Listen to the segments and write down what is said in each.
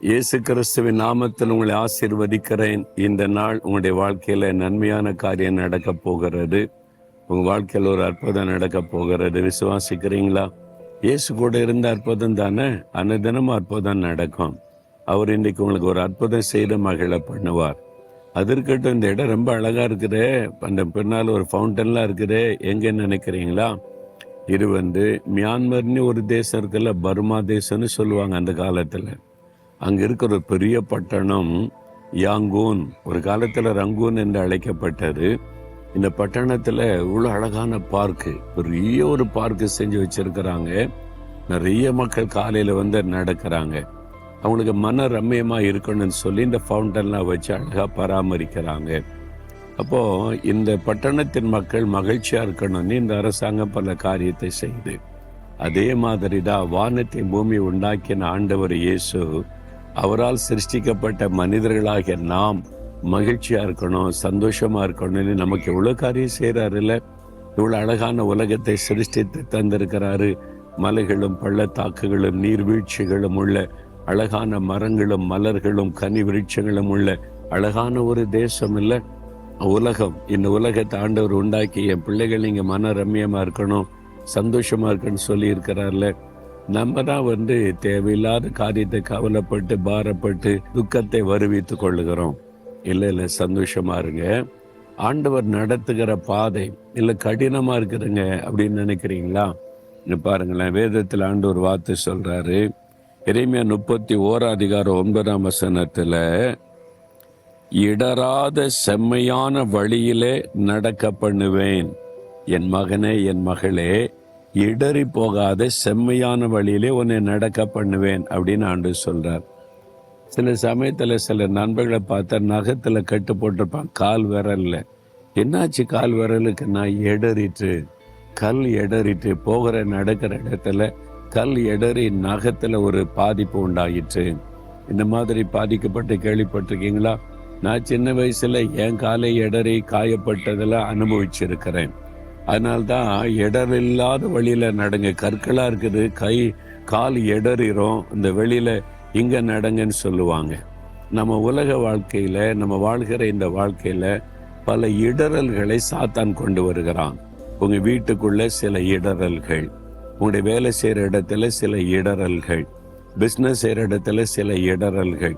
இயேசு கிறிஸ்துவின் நாமத்தில் உங்களை ஆசீர்வதிக்கிறேன். இந்த நாள் உங்களுடைய வாழ்க்கையில நன்மையான காரியம் நடக்க போகிறது. உங்க வாழ்க்கையில் ஒரு அற்புதம் நடக்க போகிறது. விசுவாசிக்கிறீங்களா? இயேசு கூட இருந்த அற்புதம் தானே? அன்னதினமும் அற்புதம் நடக்கும். அவர் இன்னைக்கு உங்களுக்கு ஒரு அற்புதம் செய்து மகிழ பண்ணுவார். அது இருக்கட்டும் இந்த இடம் ரொம்ப அழகா இருக்குதே. அந்த பின்னால் ஒரு ஃபவுண்டன்லாம் இருக்குதே. எங்க நினைக்கிறீங்களா? இது வந்து மியான்மர்னு ஒரு தேசம் இருக்குல்ல பர்மா தேசம்னு சொல்லுவாங்க அந்த காலத்தில். அங்கே இருக்கிற ஒரு பெரிய பட்டணம் யாங்கூன். ஒரு காலத்தில் ரங்கூன் என்று அழைக்கப்பட்டது. இந்த பட்டணத்தில் இவ்வளோ அழகான பார்க்கு பெரிய ஒரு பார்க்கு செஞ்சு வச்சுருக்கிறாங்க. நிறைய மக்கள் காலையில் வந்து நடக்கிறாங்க. அவங்களுக்கு மன ரம்மியமாக இருக்கணும்னு சொல்லி இந்த ஃபவுண்டன்லாம் வச்சு அழகாக பராமரிக்கிறாங்க. அப்போ இந்த பட்டணத்தின் மக்கள் மகிழ்ச்சியா இருக்கணும்னு இந்த அரசாங்கம் பல காரியத்தை செய்யுது அதே மாதிரி தான் வானத்தை பூமி உண்டாக்கின ஆண்டவர் இயேசு அவரால் சிருஷ்டிக்கப்பட்ட மனிதர்களாகிய நாம் மகிழ்ச்சியா இருக்கணும் சந்தோஷமா இருக்கணும்னு நமக்கு எவ்வளவு காரியம் செய்யறாருல்ல இவ்வளவு அழகான உலகத்தை சிருஷ்டித்து தந்திருக்கிறாரு. மலைகளும் பள்ளத்தாக்குகளும் நீர்வீழ்ச்சிகளும் உள்ள அழகான மரங்களும் மலர்களும் கனி விருட்சங்களும் உள்ள அழகான ஒரு தேசம் இல்லை. உலகம் இந்த உலகத்தை ஆண்டவர் உண்டாக்கி என் பிள்ளைகள் இங்கே மன ரம்யமாக இருக்கணும் சந்தோஷமாக இருக்குன்னு சொல்லியிருக்கிறார்ல. நம்ம தான் வந்து தேவையில்லாத காரியத்தை கவலைப்பட்டு பாரப்பட்டு துக்கத்தை வருவித்து கொள்ளுகிறோம். இல்லை இல்லை சந்தோஷமாக இருங்க. ஆண்டவர் நடத்துகிற பாதை இல்லை கடினமாக இருக்குதுங்க அப்படின்னு நினைக்கிறீங்களா? இங்க பாருங்களேன் வேதத்தில் ஆண்டவர் வார்த்தை சொல்கிறாரு இறைமையா முப்பத்தி ஓரா அதிகாரம் ஒன்பதாம் வசனத்தில் இடராத செம்மையான வழியிலே நடக்க பண்ணுவேன் என் மகனே என் மகளே இடறி போகாத செம்மையான வழியிலே உன்னை நடக்க பண்ணுவேன் அப்படின்னு ஆண்டு சொல்றார். சில சமயத்தில் சில நண்பர்களை பார்த்தா நகத்தில் கட்டு போட்டிருப்பான் கால் விரலில். என்னாச்சு கால் விரலுக்கு? நான் எடறிட்டு கல் எடறிட்டு போகிற நடக்கிற இடத்துல கல் எடறி நகத்தில் ஒரு பாதிப்பு உண்டாயிற்று. இந்த மாதிரி பாதிக்கப்பட்டு கேள்விப்பட்டிருக்கீங்களா? நான் சின்ன வயசுல என் காலை இடறி காயப்பட்டதெல்லாம் அனுபவிச்சிருக்கிறேன். அதனால்தான் இடர் இல்லாத வழியில் நடங்க. கற்களாக இருக்குது. கை கால் இடறிடும் இந்த வெளியில் இங்கே நடங்கன்னு சொல்லுவாங்க. நம்ம உலக வாழ்க்கையில் நம்ம வாழ்கிற இந்த வாழ்க்கையில் பல இடறல்களை சாத்தான் கொண்டு வருகிறான். உங்கள் வீட்டுக்குள்ளே சில இடறல்கள். உங்களுடைய வேலை செய்கிற இடத்துல சில இடறல்கள். பிஸ்னஸ் செய்கிற இடத்துல சில இடறல்கள்.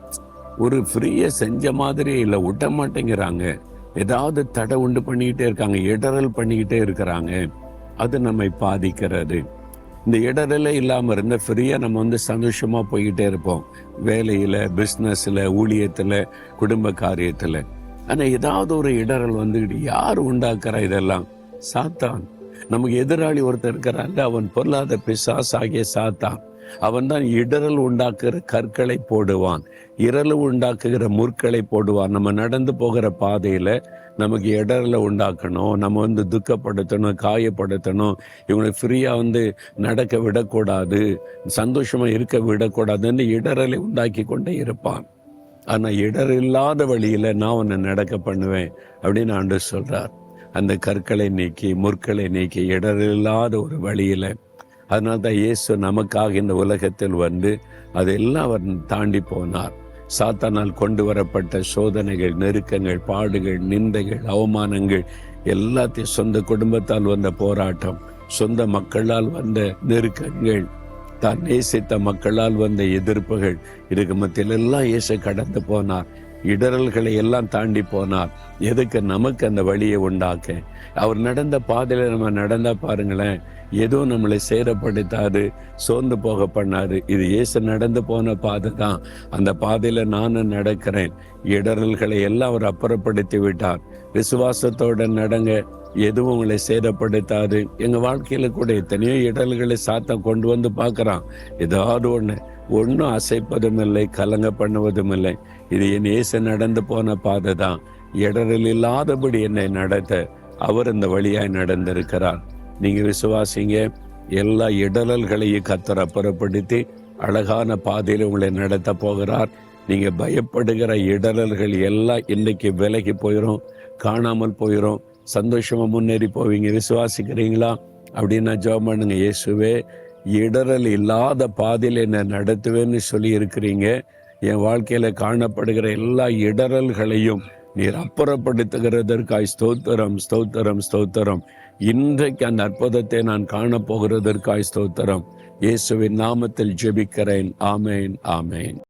ஒரு ஃப்ரீயை செஞ்ச மாதிரி இல்லை விட மாட்டேங்கிறாங்க. ஏதாவது தடை உண்டு பண்ணிக்கிட்டே இருக்காங்க இடரல் பண்ணிக்கிட்டே இருக்கிறாங்க. அது நம்மை பாதிக்கிறது. இந்த இடரலே இல்லாமல் இருந்த ஃப்ரீயாக நம்ம வந்து சந்தோஷமாக போய்கிட்டே இருப்போம். வேலையில் பிஸ்னஸில் ஊழியத்தில் குடும்ப காரியத்தில். ஆனால் ஏதாவது ஒரு இடரல் வந்துக்கிட்டு யார் உண்டாக்குறா இதெல்லாம்? சாத்தான். நமக்கு எதிராளி ஒருத்தர் இருக்கிறாங்க அவன் பொருளாத பிசாஸ் ஆகிய சாத்தான். அவன்தான் இடரல் உண்டாக்குகிற கற்களை போடுவான். இரல் உண்டாக்குகிற முற்களை போடுவான். நம்ம நடந்து போகிற பாதையில் நமக்கு இடரலை உண்டாக்கணும். நம்ம வந்து துக்கப்படுத்தணும் காயப்படுத்தணும். இவங்களை ஃப்ரீயாக வந்து நடக்க விடக்கூடாது. சந்தோஷமா இருக்க விடக்கூடாதுன்னு இடரலை உண்டாக்கி கொண்டே இருப்பான். ஆனால் இடர் இல்லாத வழியில நான் உன்னை நடக்க பண்ணுவேன் அப்படின்னு ஆண்டு சொல்கிறார் அந்த கற்களை நீக்கி முற்களை நீக்கி இடர் இல்லாத ஒரு வழியில் அதனால தான் இயேசு நமக்காக இந்த உலகத்தில் வந்து அதெல்லாம் அவர் தாண்டி போனார். சாத்தானால் கொண்டு வரப்பட்ட சோதனைகள் நெருக்கங்கள் பாடுகள் நிந்தைகள் அவமானங்கள் எல்லாத்தையும் சொந்த குடும்பத்தால் வந்த போராட்டம் சொந்த மக்களால் வந்த நெருக்கங்கள் தான் நேசித்த மக்களால் வந்த எதிர்ப்புகள் இதுக்கு மத்தியில் எல்லாம் இயேசு கடந்து போனார். இடரல்களை எல்லாம் தாண்டி போனார் எதுக்கு நமக்கு அந்த வழியை உண்டாக்க? அவர் நடந்த பாதையில நம்ம நடந்தா பாருங்களேன் எதுவும் நம்மளை சேரப்படுத்தாது சோர்ந்து போக பண்ணாரு இது இயேசு நடந்து போன பாதை தான் அந்த பாதையில நானும் நடக்கிறேன். இடரல்களை எல்லாம் அவர் அப்புறப்படுத்தி விட்டார். விசுவாசத்தோட நடங்க எதுவும் உங்களை சேதப்படுத்தாது. எங்க வாழ்க்கையில கூட எத்தனையோ இடல்களை சாத்தம் கொண்டு வந்து பார்க்கறான். ஏதாவது ஒண்ணு ஒன்றும் அசைப்பதும் இல்லை கலங்க பண்ணுவதும் இல்லை. இது என் இயேசு நடந்து போன பாதை தான். இடரில் இல்லாதபடி என்னை நடத்த அவர் இந்த வழியாய் நடந்திருக்கிறார். நீங்க விசுவாசிங்க எல்லா இடரல்களையும் கத்தர் அப்புறப்படுத்தி அழகான பாதையில் உங்களை நடத்த போகிறார். நீங்க பயப்படுகிற இடரல்கள் எல்லாம் இன்னைக்கு விலகி போயிடும் காணாமல் போயிடும் சந்தோஷமா முன்னேறி போவீங்க. விசுவாசிக்கிறீங்களா? அப்படின்னா ஜெபம் பண்ணுங்க. இயேசுவே இடரல் இல்லாத பாதையில் என்னை நடத்துவேன்னு சொல்லி இருக்கிறீங்க என் வாழ்க்கையில காணப்படுகிற எல்லா இடரல்களையும் நீர் அப்புறப்படுத்துகிறதற்காய் ஸ்தோத்திரம் ஸ்தோத்திரம் ஸ்தோத்திரம். இன்றைக்கு அந்த அற்புதத்தை நான் காணப்போகிறதற்காய் ஸ்தோத்திரம். இயேசுவின் நாமத்தில் ஜெபிக்கிறேன். ஆமேன் ஆமேன்.